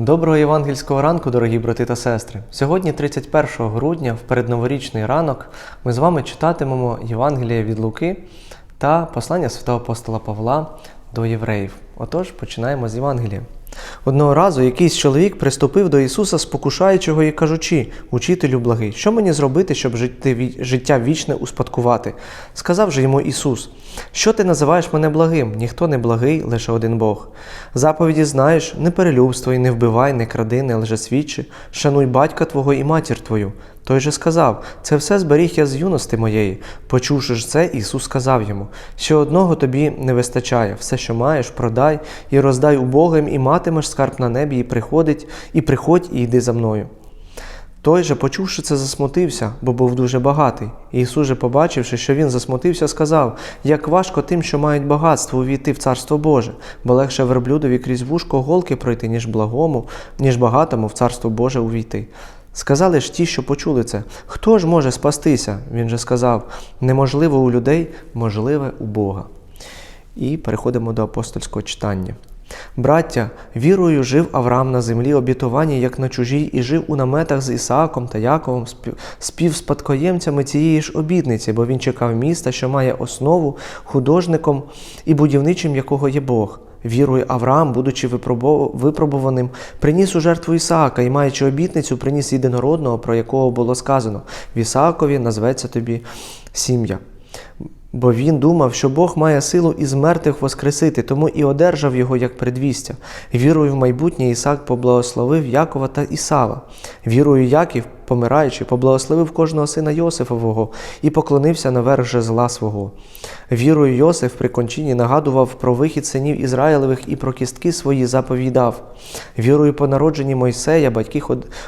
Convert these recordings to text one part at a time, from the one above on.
Доброго євангельського ранку, дорогі брати та сестри. Сьогодні, 31 грудня, в передноворічний ранок, ми з вами читатимемо Євангеліє від Луки та послання святого апостола Павла до євреїв. Отож, починаємо з Євангелія. Одного разу якийсь чоловік приступив до Ісуса, спокушаючого і кажучи: Учителю благий, що мені зробити, щоб життя вічне успадкувати? Сказав же йому Ісус: Що ти називаєш мене благим? Ніхто не благий, лише один Бог. Заповіді знаєш: не перелюбствуй, не вбивай, не кради, не лжесвідчи, шануй батька твого і матір твою. Той же сказав: Це все зберіг я з юності моєї. Почувши ж це, Ісус сказав йому: Ще одного тобі не вистачає, все, що маєш, продай і роздай убогим, і матимеш скарб на небі, і приходить, і приходь, і йди за мною. Той же, почувши це, засмутився, бо був дуже багатий. І Ісус же, побачивши, що він засмутився, сказав: Як важко тим, що мають багатство, увійти в Царство Боже, бо легше верблюдові крізь вушко голки пройти, ніж благому, ніж багатому в Царство Боже увійти. Сказали ж ті, що почули це, хто ж може спастися? Він же сказав: неможливо у людей, можливе у Бога. І переходимо до апостольського читання. Браття, вірою жив Авраам на землі обітування, як на чужій, і жив у наметах з Ісааком та Яковом, співспадкоємцями цієї ж обітниці, бо він чекав міста, що має основу художником і будівничим якого є Бог. Вірою Авраам, будучи випробуваним, приніс у жертву Ісаака і, маючи обітницю, приніс єдинородного, про якого було сказано: в Ісаакові назветься тобі сім'я. Бо він думав, що Бог має силу із мертвих воскресити, тому і одержав його як предвістя. Вірою в майбутнє Ісак поблагословив Якова та Ісава. Вірою Яків, помираючи, поблагословив кожного сина Йосифового і поклонився наверх жезла свого. Вірою Йосиф при кончині нагадував про вихід синів Ізраїлевих і про кістки свої заповідав. Вірою по народженні Мойсея батьки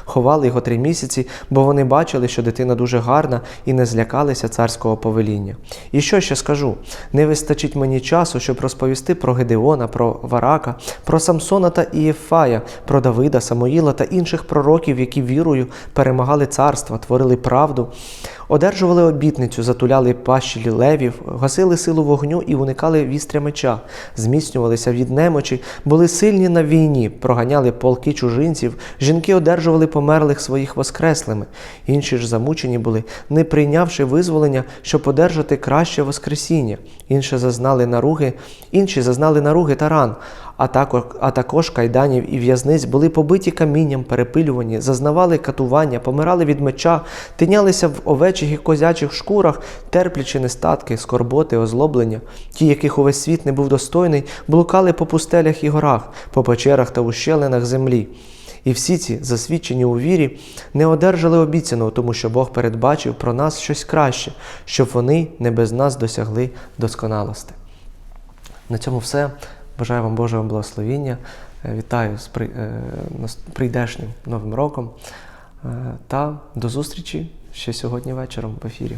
ховали його три місяці, бо вони бачили, що дитина дуже гарна і не злякалися царського повеління. І що ще скажу? Не вистачить мені часу, щоб розповісти про Гедеона, про Варака, про Самсона та Ієфая, про Давида, Самоїла та інших пророків, які вірою перемагали царства, творили правду, одержували обітницю, затуляли пащі левів, гасили силу вогню і уникали вістря меча, зміцнювалися від немочі, були сильні на війні, проганяли полки чужинців, жінки одержували померлих своїх воскреслими. Інші ж замучені були, не прийнявши визволення, щоб одержати краще воскресіння. Інші зазнали наруги, інші зазнали наруги та ран, а також, а також кайданів і в'язниць були побиті камінням, перепилювані, зазнавали катування, помирали від меча, тинялися в овечих і козячих шкурах, терплячи нестатки, скорботи, озлоблення. Ті, яких увесь світ не був достойний, блукали по пустелях і горах, по печерах та ущелинах землі. І всі ці, засвідчені у вірі, не одержали обіцяного, тому що Бог передбачив про нас щось краще, щоб вони не без нас досягли досконалости. На цьому все. Бажаю вам Божого благословіння. Е, Вітаю з е, прийдешнім Новим роком. Е, Та до зустрічі ще сьогодні вечором в ефірі.